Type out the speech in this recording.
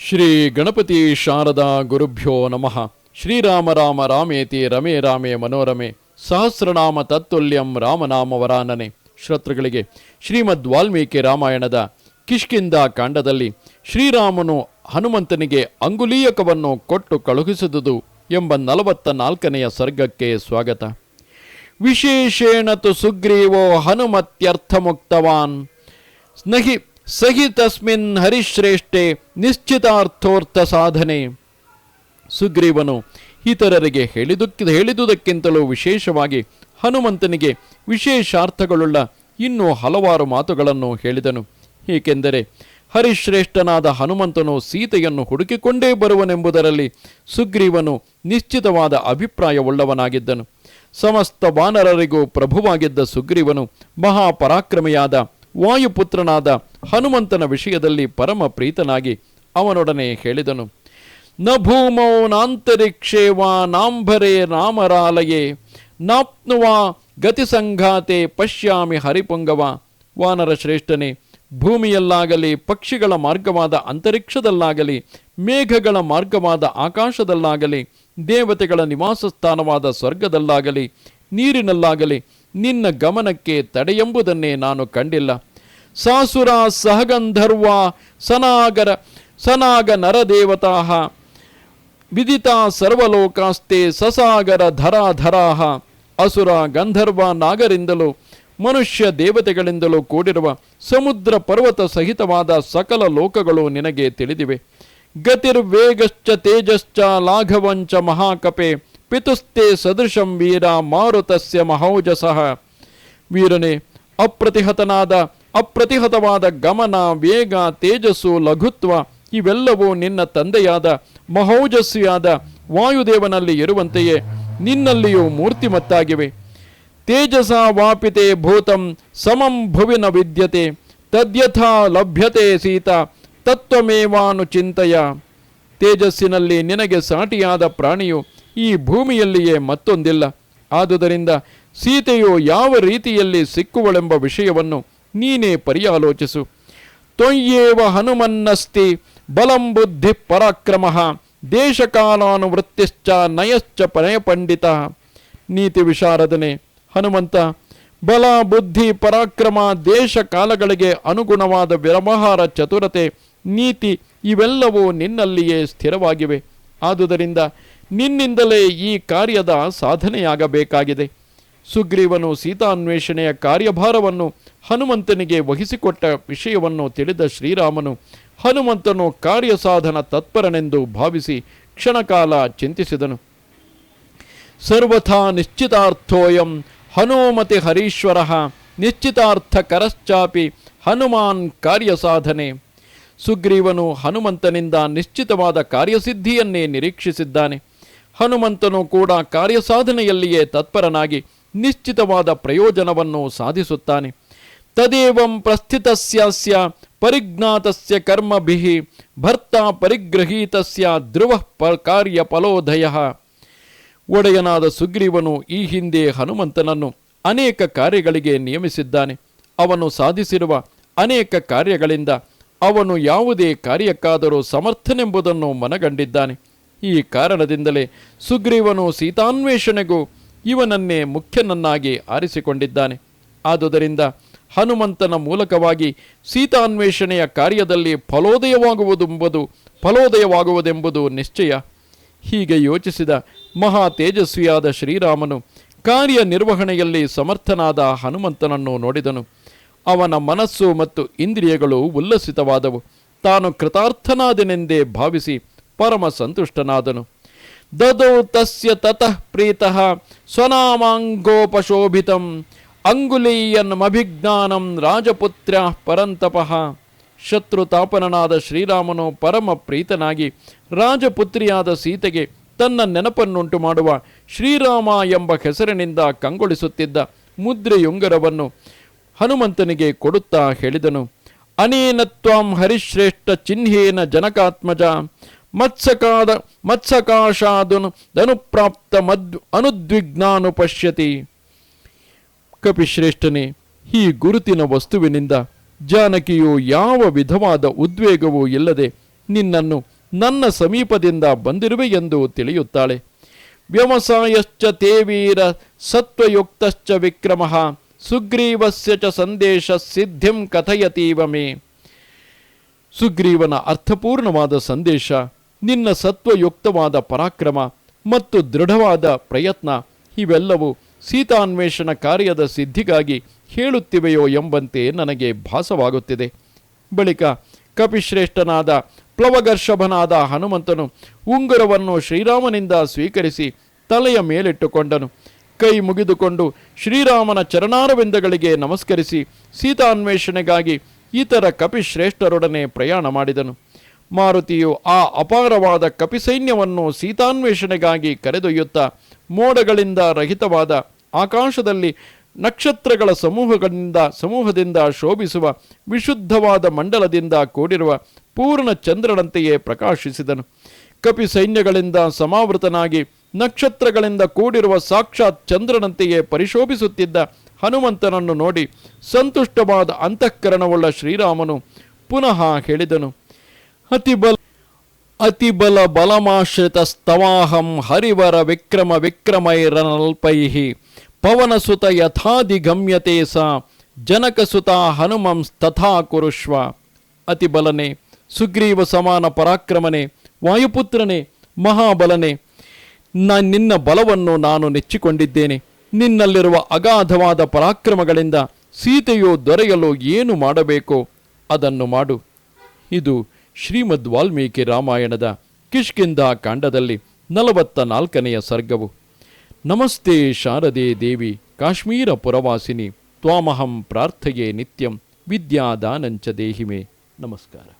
ಶ್ರೀ ಗಣಪತಿ ಶಾರದಾ ಗುರುಭ್ಯೋ ನಮಃ. ಶ್ರೀರಾಮ ರಾಮ ರಾಮೇತಿ ರಮೇ ರಾಮೇ ಮನೋರಮೆ. ಸಹಸ್ರನಾಮ ತತ್ತುಲ್ಯಂ ರಾಮನಾಮ ವರಾನನೆ. ಶ್ರೋತೃಗಳಿಗೆ ಶ್ರೀಮದ್ ವಾಲ್ಮೀಕಿ ರಾಮಾಯಣದ ಕಿಷ್ಕಿಂದ ಕಾಂಡದಲ್ಲಿ ಶ್ರೀರಾಮನು ಹನುಮಂತನಿಗೆ ಅಂಗುಲೀಯಕವನ್ನು ಕೊಟ್ಟು ಕಳುಹಿಸಿದುದು ಎಂಬ ನಲವತ್ತ ನಾಲ್ಕನೆಯ ಸರ್ಗಕ್ಕೆ ಸ್ವಾಗತ. ವಿಶೇಷೇಣ ತು ಸುಗ್ರೀವೋ ಹನುಮತ್ಯರ್ಥಮುಕ್ತವಾನ್. ನಹಿ ಸಹಿ ತಸ್ಮಿನ್ ಹರಿಶ್ರೇಷ್ಠೆ ನಿಶ್ಚಿತಾರ್ಥೋರ್ಥ ಸಾಧನೆ. ಸುಗ್ರೀವನು ಇತರರಿಗೆ ಹೇಳಿದುಕ್ಕ ಹೇಳಿದುದಕ್ಕಿಂತಲೂ ವಿಶೇಷವಾಗಿ ಹನುಮಂತನಿಗೆ ವಿಶೇಷಾರ್ಥಗಳುಳ್ಳ ಇನ್ನೂ ಹಲವಾರು ಮಾತುಗಳನ್ನು ಹೇಳಿದನು. ಏಕೆಂದರೆ ಹರಿಶ್ರೇಷ್ಠನಾದ ಹನುಮಂತನು ಸೀತೆಯನ್ನು ಹುಡುಕಿಕೊಂಡೇ ಬರುವನೆಂಬುದರಲ್ಲಿ ಸುಗ್ರೀವನು ನಿಶ್ಚಿತವಾದ ಅಭಿಪ್ರಾಯವುಳ್ಳವನಾಗಿದ್ದನು. ಸಮಸ್ತ ವಾನರರಿಗೂ ಪ್ರಭುವಾಗಿದ್ದ ಸುಗ್ರೀವನು ಮಹಾಪರಾಕ್ರಮಿಯಾದ ವಾಯುಪುತ್ರನಾದ ಹನುಮಂತನ ವಿಷಯದಲ್ಲಿ ಪರಮ ಪ್ರೀತನಾಗಿ ಅವನೊಡನೆ ಹೇಳಿದನು, ನ ಭೂಮೌ ನಾಂತರಿಕ್ಷೇವಾ ನಾಂಭರೆ ರಾಮರಾಲಯೇ ನಾಪ್ನುವಾ ಗತಿಸಂಘಾತೆ ಪಶ್ಯಾಮಿ ಹರಿಪುಂಗವ, ವಾನರ ಶ್ರೇಷ್ಠನೇ, ಭೂಮಿಯಲ್ಲಾಗಲಿ, ಪಕ್ಷಿಗಳ ಮಾರ್ಗವಾದ ಅಂತರಿಕ್ಷದಲ್ಲಾಗಲಿ, ಮೇಘಗಳ ಮಾರ್ಗವಾದ ಆಕಾಶದಲ್ಲಾಗಲಿ, ದೇವತೆಗಳ ನಿವಾಸ ಸ್ಥಾನವಾದ ಸ್ವರ್ಗದಲ್ಲಾಗಲಿ, ನೀರಿನಲ್ಲಾಗಲಿ ನಿನ್ನ ಗಮನಕ್ಕೆ ತಡೆಯೆಂಬುದನ್ನೇ ನಾನು ಕಂಡಿಲ್ಲ. ಸಾಸುರ ಸಹಗಂಧರ್ವ ಸನಾಗರ ಸನಾಗ ನರದೇವತಾ ವಿದಿತ ಸರ್ವಲೋಕಾಸ್ತೆ ಸಸಾಗರ ಧರಾಧರಾಹ. ಅಸುರ ಗಂಧರ್ವ ನಾಗರಿಂದಲೂ, ಮನುಷ್ಯ ದೇವತೆಗಳಿಂದಲೂ ಕೂಡಿರುವ ಸಮುದ್ರ ಪರ್ವತ ಸಹಿತವಾದ ಸಕಲ ಲೋಕಗಳು ನಿನಗೆ ತಿಳಿದಿವೆ. ಗತಿರ್ವೇಗಶ್ಚ ತೇಜಶ್ಚ ಲಾಘವಂಚ ಮಹಾಕಪೆ ಪಿತುಸ್ತೆ ಸದೃಶಂ ವೀರ ಮಾರುತಸ್ಯ ಮಹೌಜಸಃ. ವೀರನೇ, ಅಪ್ರತಿಹತನಾದ ಅಪ್ರತಿಹತವಾದ ಗಮನ, ವೇಗ, ತೇಜಸ್ಸು, ಲಘುತ್ವ ಇವೆಲ್ಲವೂ ನಿನ್ನ ತಂದೆಯಾದ ಮಹೌಜಸ್ವಿಯಾದ ವಾಯುದೇವನಲ್ಲಿ ಇರುವಂತೆಯೇ ನಿನ್ನಲ್ಲಿಯೂ ಮೂರ್ತಿಮತ್ತಾಗಿವೆ. ತೇಜಸ ವಾಪಿತೆ ಭೂತಂ, ಸಮಂ ಭುವಿನ ವಿದ್ಯತೆ, ತದ್ಯಥಾ ಲಭ್ಯತೆ ಸೀತ, ತತ್ವಮೇವಾನು ಚಿಂತೆಯ. ತೇಜಸ್ಸಿನಲ್ಲಿ ನಿನಗೆ ಸಾಟಿಯಾದ ಪ್ರಾಣಿಯು ಈ ಭೂಮಿಯಲ್ಲಿಯೇ ಮತ್ತೊಂದಿಲ್ಲ. ಆದುದರಿಂದ ಸೀತೆಯು ಯಾವ ರೀತಿಯಲ್ಲಿ ಸಿಕ್ಕುವಳೆಂಬ ವಿಷಯವನ್ನು ನೀನೇ ಪರ್ಯಾಲೋಚಿಸು. ತೊಯ್ಯೇವ ಹನುಮನ್ನಸ್ತಿ ಬಲಂ ಬುದ್ಧಿ ಪರಾಕ್ರಮ, ದೇಶಕಾಲಾನುವೃತ್ತಿಶ್ಚ ನಯಶ್ಚ ಪಂಡಿತ. ನೀತಿ ವಿಶಾರದನೆ, ಹನುಮಂತ, ಬಲ ಬುದ್ಧಿ ಪರಾಕ್ರಮ ದೇಶ ಕಾಲಗಳಿಗೆ ಅನುಗುಣವಾದ ವ್ಯವಹಾರ ಚತುರತೆ, ನೀತಿ ಇವೆಲ್ಲವೂ ನಿನ್ನಲ್ಲಿಯೇ ಸ್ಥಿರವಾಗಿವೆ. ಆದುದರಿಂದ ನಿನ್ನಿಂದಲೇ ಈ ಕಾರ್ಯದ ಸಾಧನೆಯಾಗಬೇಕಾಗಿದೆ. ಸುಗ್ರೀವನು ಸೀತಾನ್ವೇಷಣೆಯ ಕಾರ್ಯಭಾರವನ್ನು ಹನುಮಂತನಿಗೆ ವಹಿಸಿಕೊಟ್ಟ ವಿಷಯವನ್ನು ತಿಳಿದ ಶ್ರೀರಾಮನು, ಹನುಮಂತನು ಕಾರ್ಯಸಾಧನ ತತ್ಪರನೆಂದು ಭಾವಿಸಿ ಕ್ಷಣಕಾಲ ಚಿಂತಿಸಿದನು. ಸರ್ವಥಾ ನಿಶ್ಚಿತಾರ್ಥೋಯಂ ಹನುಮತಿ ಹರೀಶ್ವರ ನಿಶ್ಚಿತಾರ್ಥ ಕರಶ್ಚಾಪಿ ಹನುಮಾನ್ ಕಾರ್ಯಸಾಧನೆ ಸುಗ್ರೀವನು ಹನುಮಂತನಿಂದ ನಿಶ್ಚಿತವಾದ ಕಾರ್ಯಸಿದ್ಧಿಯನ್ನೇ ನಿರೀಕ್ಷಿಸಿದ್ದಾನೆ. ಹನುಮಂತನು ಕೂಡ ಕಾರ್ಯಸಾಧನೆಯಲ್ಲಿಯೇ ತತ್ಪರನಾಗಿ ನಿಶ್ಚಿತವಾದ ಪ್ರಯೋಜನವನ್ನು ಸಾಧಿಸುತ್ತಾನೆ. ತದೇವಂ ಪ್ರಸ್ಥಿತಸ್ಯಾಸ್ಯ ಪರಿಜ್ಞಾತಸ್ಯ ಕರ್ಮಭಿಃ ಭರ್ತ ಪರಿಗ್ರಹೀತಸ್ಯ ಧ್ರುವ ಕಾರ್ಯ ಫಲೋದಯ ಒಡೆಯನಾದ ಸುಗ್ರೀವನು ಈ ಹಿಂದೆ ಹನುಮಂತನನ್ನು ಅನೇಕ ಕಾರ್ಯಗಳಿಗೆ ನಿಯಮಿಸಿದ್ದಾನೆ. ಅವನು ಸಾಧಿಸಿರುವ ಅನೇಕ ಕಾರ್ಯಗಳಿಂದ ಅವನು ಯಾವುದೇ ಕಾರ್ಯಕ್ಕಾದರೂ ಸಮರ್ಥನೆಂಬುದನ್ನು ಮನಗಂಡಿದ್ದಾನೆ. ಈ ಕಾರಣದಿಂದಲೇ ಸುಗ್ರೀವನು ಸೀತಾನ್ವೇಷಣೆಗೂ ಇವನನ್ನೇ ಮುಖ್ಯನನ್ನಾಗಿ ಆರಿಸಿಕೊಂಡಿದ್ದಾನೆ. ಆದುದರಿಂದ ಹನುಮಂತನ ಮೂಲಕವಾಗಿ ಸೀತಾನ್ವೇಷಣೆಯ ಕಾರ್ಯದಲ್ಲಿ ಫಲೋದಯವಾಗುವುದೆಂಬುದು ಫಲೋದಯವಾಗುವುದೆಂಬುದು ನಿಶ್ಚಯ. ಹೀಗೆ ಯೋಚಿಸಿದ ಮಹಾ ತೇಜಸ್ವಿಯಾದ ಶ್ರೀರಾಮನು ಕಾರ್ಯ ನಿರ್ವಹಣೆಯಲ್ಲಿ ಸಮರ್ಥನಾದ ಹನುಮಂತನನ್ನು ನೋಡಿದನು. ಅವನ ಮನಸ್ಸು ಮತ್ತು ಇಂದ್ರಿಯಗಳು ಉಲ್ಲಸಿತವಾದವು. ತಾನು ಕೃತಾರ್ಥನಾದನೆಂದೇ ಭಾವಿಸಿ ಪರಮ ಸಂತುಷ್ಟನಾದನು. ದದೌ ತಸ್ಯ ತತಃ ಪ್ರೀತಃ ಸ್ವನಾಮಾಂಗೋಪಶೋಭಿತಂ ಅಂಗುಲೀಯನ್ಮಭಿಜ್ಞಾನಂ ರಾಜಪುತ್ರ ಪರಂತಪಃ ಶತ್ರುತಾಪನನಾದ ಶ್ರೀರಾಮನು ಪರಮ ಪ್ರೀತನಾಗಿ ರಾಜಪುತ್ರಿಯಾದ ಸೀತೆಗೆ ತನ್ನ ನೆನಪನ್ನುಂಟು ಮಾಡುವ ಶ್ರೀರಾಮ ಎಂಬ ಹೆಸರಿನಿಂದ ಕಂಗೊಳಿಸುತ್ತಿದ್ದ ಮುದ್ರೆಯುಂಗರವನ್ನು ಹನುಮಂತನಿಗೆ ಕೊಡುತ್ತಾ ಹೇಳಿದನು. ಅನೇನತ್ವಾಂ ಹರಿಶ್ರೇಷ್ಠ ಚಿಹ್ನೇನ ಜನಕಾತ್ಮಜ ಮತ್ಸಕಾದ ಮತ್ಸಕಾಶಾದುನು ಧನುಪ್ರಾಪ್ತ ಮದ್ ಅನುದ್ವಿಗ್ನಾನು ಪಶ್ಯತಿ. ಕಪಿಶ್ರೇಷ್ಠನೇ, ಈ ಗುರುತಿನ ವಸ್ತುವಿನಿಂದ ಜಾನಕಿಯು ಯಾವ ವಿಧವಾದ ಉದ್ವೇಗವೂ ಇಲ್ಲದೆ ನಿನ್ನನ್ನು ನನ್ನ ಸಮೀಪದಿಂದ ಬಂದಿರುವೆ ಎಂದು ತಿಳಿಯುತ್ತಾಳೆ. ವ್ಯವಸಾಯಶ್ಚ ತೇವೀರ ಸತ್ವಯುಕ್ತಶ್ಚ ವಿಕ್ರಮ, ಸುಗ್ರೀವಸ್ಯ ಚ ಸಂದೇಶ ಸಿದ್ಧಿಂ ಕಥಯತೀವ ಮೇ. ಸುಗ್ರೀವನ ಅರ್ಥಪೂರ್ಣವಾದ ಸಂದೇಶ ನಿನ್ನ ಸತ್ವಯುಕ್ತವಾದ ಪರಾಕ್ರಮ ಮತ್ತು ದೃಢವಾದ ಪ್ರಯತ್ನ ಇವೆಲ್ಲವೂ ಸೀತಾನ್ವೇಷಣ ಕಾರ್ಯದ ಸಿದ್ಧಿಗಾಗಿ ಹೇಳುತ್ತಿವೆಯೋ ಎಂಬಂತೆ ನನಗೆ ಭಾಸವಾಗುತ್ತಿದೆ. ಬಳಿಕ ಕಪಿಶ್ರೇಷ್ಠನಾದ ಪ್ಲವಗರ್ಷಭನಾದ ಹನುಮಂತನು ಉಂಗುರವನ್ನು ಶ್ರೀರಾಮನಿಂದ ಸ್ವೀಕರಿಸಿ ತಲೆಯ ಮೇಲಿಟ್ಟುಕೊಂಡನು. ಕೈ ಮುಗಿದುಕೊಂಡು ಶ್ರೀರಾಮನ ಚರಣಾರವಿಂದಗಳಿಗೆ ನಮಸ್ಕರಿಸಿ ಸೀತಾನ್ವೇಷಣೆಗಾಗಿ ಇತರ ಕಪಿಶ್ರೇಷ್ಠರೊಡನೆ ಪ್ರಯಾಣ ಮಾಡಿದನು. ಮಾರುತಿಯು ಆ ಅಪಾರವಾದ ಕಪಿಸೈನ್ಯವನ್ನು ಸೀತಾನ್ವೇಷಣೆಗಾಗಿ ಕರೆದೊಯ್ಯುತ್ತಾ ಮೋಡಗಳಿಂದ ರಹಿತವಾದ ಆಕಾಶದಲ್ಲಿ ನಕ್ಷತ್ರಗಳ ಸಮೂಹಗಳಿಂದ ಸಮೂಹದಿಂದ ಶೋಭಿಸುವ ವಿಶುದ್ಧವಾದ ಮಂಡಲದಿಂದ ಕೂಡಿರುವ ಪೂರ್ಣ ಚಂದ್ರನಂತೆಯೇ ಪ್ರಕಾಶಿಸಿದನು. ಕಪಿ ಸೈನ್ಯಗಳಿಂದ ಸಮಾವೃತನಾಗಿ ನಕ್ಷತ್ರಗಳಿಂದ ಕೂಡಿರುವ ಸಾಕ್ಷಾತ್ ಚಂದ್ರನಂತೆಯೇ ಪರಿಶೋಭಿಸುತ್ತಿದ್ದ ಹನುಮಂತನನ್ನು ನೋಡಿ ಸಂತುಷ್ಟವಾದ ಅಂತಃಕರಣವುಳ್ಳ ಶ್ರೀರಾಮನು ಪುನಃ ಹೇಳಿದನು ಅತಿಬಲ ಅತಿಬಲ ಬಲಮಾಶ್ರಿತ ಸ್ತವಾಹಂ ಹರಿವರ ವಿಕ್ರಮ ವಿಕ್ರಮೈರನಲ್ಪೈ ಪವನಸುತ ಯಥಾದಿಗಮ್ಯತೆ ಸ, ಜನಕಸುತ ಹನುಮಂ ತಥಾ ಕುರುಷ್ವ ಅತಿಬಲನೆ, ಸುಗ್ರೀವ ಸಮಾನ ಪರಾಕ್ರಮನೆ, ವಾಯುಪುತ್ರನೇ, ಮಹಾಬಲನೆ. ನಿನ್ನ ಬಲವನ್ನು ನಾನು ನೆಚ್ಚಿಕೊಂಡಿದ್ದೇನೆ. ನಿನ್ನಲ್ಲಿರುವ ಅಗಾಧವಾದ ಪರಾಕ್ರಮಗಳಿಂದ ಸೀತೆಯು ದೊರೆಯಲು ಏನು ಮಾಡಬೇಕೋ? ಅದನ್ನು ಮಾಡು. ಇದು ಶ್ರೀಮದ್ ವಾಲ್ಮೀಕಿ ರಾಮಾಯಣದ ಕಿಷ್ಕಿಂದ ಕಾಂಡದಲ್ಲಿ ನಲವತ್ತ ನಾಲ್ಕನೆಯ ಸರ್ಗವು. ನಮಸ್ತೆ ಶಾರದೆ ದೇವಿ, ಕಾಶ್ಮೀರ ಪುರವಾಸಿನಿ, ತ್ವಾಮಹಂ ಪ್ರಾರ್ಥಯೆ ನಿತ್ಯಂ, ವಿದ್ಯಾದಾನಂಚ ದೇಹಿಮೆ. ನಮಸ್ಕಾರ.